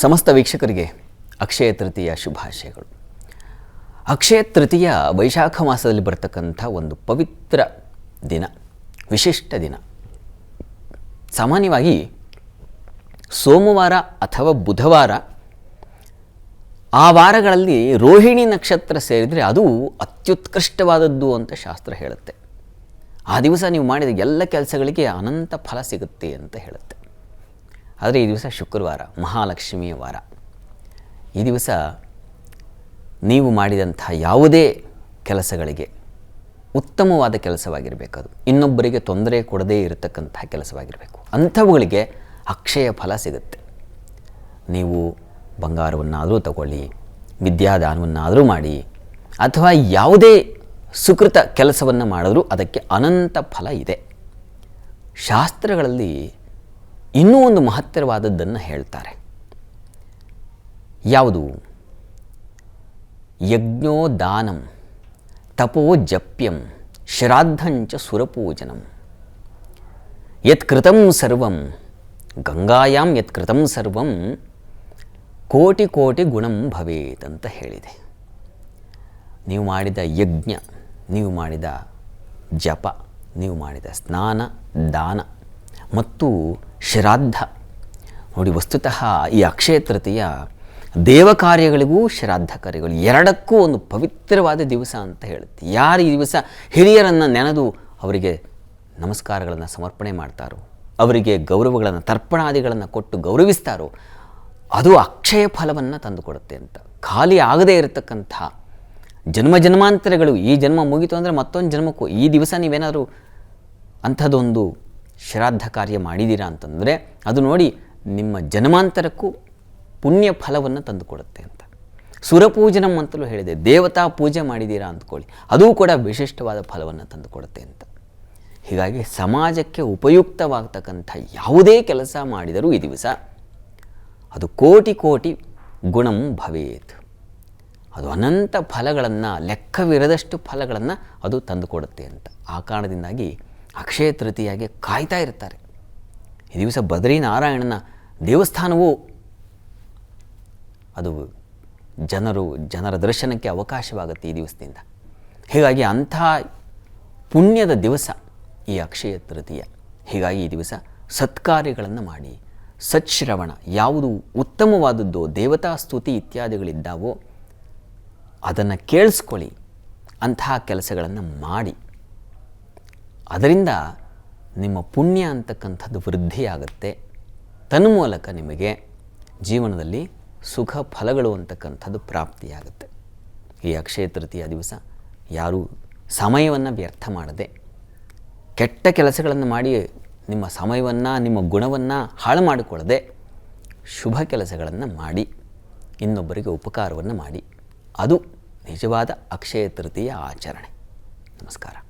ಸಮಸ್ತ ವೀಕ್ಷಕರಿಗೆ ಅಕ್ಷಯ ತೃತೀಯ ಶುಭಾಶಯಗಳು. ಅಕ್ಷಯ ತೃತೀಯ ವೈಶಾಖ ಮಾಸದಲ್ಲಿ ಬರ್ತಕ್ಕಂಥ ಒಂದು ಪವಿತ್ರ ದಿನ, ವಿಶಿಷ್ಟ ದಿನ. ಸಾಮಾನ್ಯವಾಗಿ ಸೋಮವಾರ ಅಥವಾ ಬುಧವಾರ ಆ ವಾರಗಳಲ್ಲಿ ರೋಹಿಣಿ ನಕ್ಷತ್ರ ಸೇರಿದರೆ ಅದು ಅತ್ಯುತ್ಕೃಷ್ಟವಾದದ್ದು ಅಂತ ಶಾಸ್ತ್ರ ಹೇಳುತ್ತೆ. ಆ ದಿವಸ ನೀವು ಮಾಡಿದ ಎಲ್ಲ ಕೆಲಸಗಳಿಗೆ ಅನಂತ ಫಲ ಸಿಗುತ್ತೆ ಅಂತ ಹೇಳುತ್ತೆ. ಆದರೆ ಈ ದಿವಸ ಶುಕ್ರವಾರ, ಮಹಾಲಕ್ಷ್ಮಿಯ ವಾರ. ಈ ದಿವಸ ನೀವು ಮಾಡಿದಂಥ ಯಾವುದೇ ಕೆಲಸಗಳಿಗೆ ಉತ್ತಮವಾದ ಕೆಲಸವಾಗಿರಬೇಕದು. ಇನ್ನೊಬ್ಬರಿಗೆ ತೊಂದರೆ ಕೊಡದೇ ಇರತಕ್ಕಂತಹ ಕೆಲಸವಾಗಿರಬೇಕು. ಅಂಥವುಗಳಿಗೆ ಅಕ್ಷಯ ಫಲ ಸಿಗುತ್ತೆ. ನೀವು ಬಂಗಾರವನ್ನಾದರೂ ತಗೊಳ್ಳಿ, ವಿದ್ಯಾದಾನವನ್ನಾದರೂ ಮಾಡಿ, ಅಥವಾ ಯಾವುದೇ ಸುಕೃತ ಕೆಲಸವನ್ನು ಮಾಡಿದ್ರೂ ಅದಕ್ಕೆ ಅನಂತ ಫಲ ಇದೆ. ಶಾಸ್ತ್ರಗಳಲ್ಲಿ ಇನ್ನೂ ಒಂದು ಮಹತ್ತರವಾದದ್ದನ್ನು ಹೇಳ್ತಾರೆ. ಯಾವುದು? ಯಜ್ಞೋ ದಾನಂ ತಪೋ ಜಪ್ಯಂ ಶ್ರಾದ್ದಂಚ ಸುರಪೂಜನಂ ಯತ್ಕೃತಂ ಸರ್ವಂ, ಗಂಗಾಯಾಂ ಯತ್ಕೃತಂ ಸರ್ವಂ, ಕೋಟಿ ಕೋಟಿ ಗುಣಂ ಭವೇತ್ ಅಂತ ಹೇಳಿದೆ. ನೀವು ಮಾಡಿದ ಯಜ್ಞ, ನೀವು ಮಾಡಿದ ಜಪ, ನೀವು ಮಾಡಿದ ಸ್ನಾನ, ದಾನ ಮತ್ತು ಶ್ರಾದ್ದ ನೋಡಿ, ವಸ್ತುತಃ ಈ ಅಕ್ಷಯ ತೃತೀಯ ದೇವ ಕಾರ್ಯಗಳಿಗೂ ಶ್ರಾದ್ದ ಕಾರ್ಯಗಳು ಎರಡಕ್ಕೂ ಒಂದು ಪವಿತ್ರವಾದ ದಿವಸ ಅಂತ ಹೇಳುತ್ತೆ. ಯಾರು ಈ ದಿವಸ ಹಿರಿಯರನ್ನು ನೆನೆದು ಅವರಿಗೆ ನಮಸ್ಕಾರಗಳನ್ನು ಸಮರ್ಪಣೆ ಮಾಡ್ತಾರೋ, ಅವರಿಗೆ ಗೌರವಗಳನ್ನು, ತರ್ಪಣಾದಿಗಳನ್ನು ಕೊಟ್ಟು ಗೌರವಿಸ್ತಾರೋ, ಅದು ಅಕ್ಷಯ ಫಲವನ್ನು ತಂದುಕೊಡುತ್ತೆ ಅಂತ. ಖಾಲಿ ಆಗದೇ ಇರತಕ್ಕಂಥ ಜನ್ಮ ಜನ್ಮಾಂತರಗಳು ಈ ಜನ್ಮ ಮುಗೀತು ಅಂದರೆ ಮತ್ತೊಂದು ಜನ್ಮಕ್ಕೂ ಈ ದಿವಸ ನೀವೇನಾದರೂ ಅಂಥದ್ದೊಂದು ಶ್ರಾದ್ದ ಕಾರ್ಯ ಮಾಡಿದ್ದೀರಾ ಅಂತಂದರೆ ಅದು ನೋಡಿ ನಿಮ್ಮ ಜನ್ಮಾಂತರಕ್ಕೂ ಪುಣ್ಯ ಫಲವನ್ನು ತಂದುಕೊಡುತ್ತೆ ಅಂತ. ಸುರಪೂಜನಂ ಅಂತಲೂ ಹೇಳಿದೆ, ದೇವತಾ ಪೂಜೆ ಮಾಡಿದ್ದೀರಾ ಅಂದ್ಕೊಳ್ಳಿ, ಅದೂ ಕೂಡ ವಿಶಿಷ್ಟವಾದ ಫಲವನ್ನು ತಂದುಕೊಡುತ್ತೆ ಅಂತ. ಹೀಗಾಗಿ ಸಮಾಜಕ್ಕೆ ಉಪಯುಕ್ತವಾಗ್ತಕ್ಕಂಥ ಯಾವುದೇ ಕೆಲಸ ಮಾಡಿದರೂ ಈ ದಿವಸ ಅದು ಕೋಟಿ ಕೋಟಿ ಗುಣಂ ಭವೇತ್. ಅದು ಅನಂತ ಫಲಗಳನ್ನು, ಲೆಕ್ಕವಿರದಷ್ಟು ಫಲಗಳನ್ನು ಅದು ತಂದುಕೊಡುತ್ತೆ ಅಂತ. ಆ ಕಾರಣದಿಂದಾಗಿ ಅಕ್ಷಯ ತೃತೀಯಾಗಿ ಕಾಯ್ತಾ ಇರ್ತಾರೆ ಈ ದಿವಸ ಬದ್ರಿನಾರಾಯಣನ ದೇವಸ್ಥಾನವು ಅದು ಜನರು, ಜನರ ದರ್ಶನಕ್ಕೆ ಅವಕಾಶವಾಗುತ್ತೆ ಈ ದಿವಸದಿಂದ. ಹೀಗಾಗಿ ಅಂಥ ಪುಣ್ಯದ ದಿವಸ ಈ ಅಕ್ಷಯ ತೃತೀಯ. ಹೀಗಾಗಿ ಈ ದಿವಸ ಸತ್ಕಾರ್ಯಗಳನ್ನು ಮಾಡಿ. ಸತ್ಶ್ರವಣ ಯಾವುದು ಉತ್ತಮವಾದದ್ದೋ, ದೇವತಾ ಸ್ತುತಿ ಇತ್ಯಾದಿಗಳಿದ್ದಾವೋ ಅದನ್ನು ಕೇಳಿಸ್ಕೊಳ್ಳಿ. ಅಂತಹ ಕೆಲಸಗಳನ್ನು ಮಾಡಿ. ಅದರಿಂದ ನಿಮ್ಮ ಪುಣ್ಯ ಅಂತಕ್ಕಂಥದ್ದು ವೃದ್ಧಿಯಾಗುತ್ತೆ. ತನ್ಮೂಲಕ ನಿಮಗೆ ಜೀವನದಲ್ಲಿ ಸುಖ ಫಲಗಳು ಅಂತಕ್ಕಂಥದ್ದು ಪ್ರಾಪ್ತಿಯಾಗುತ್ತೆ. ಈ ಅಕ್ಷಯ ತೃತೀಯ ದಿವಸ ಯಾರೂ ಸಮಯವನ್ನು ವ್ಯರ್ಥ ಮಾಡದೆ ಕೆಟ್ಟ ಕೆಲಸಗಳನ್ನು ಮಾಡಿ ನಿಮ್ಮ ಸಮಯವನ್ನು, ನಿಮ್ಮ ಗುಣವನ್ನು ಹಾಳು ಮಾಡಿಕೊಳ್ಳದೆ ಶುಭ ಕೆಲಸಗಳನ್ನು ಮಾಡಿ, ಇನ್ನೊಬ್ಬರಿಗೆ ಉಪಕಾರವನ್ನು ಮಾಡಿ. ಅದು ನಿಜವಾದ ಅಕ್ಷಯ ತೃತೀಯ ಆಚರಣೆ. ನಮಸ್ಕಾರ.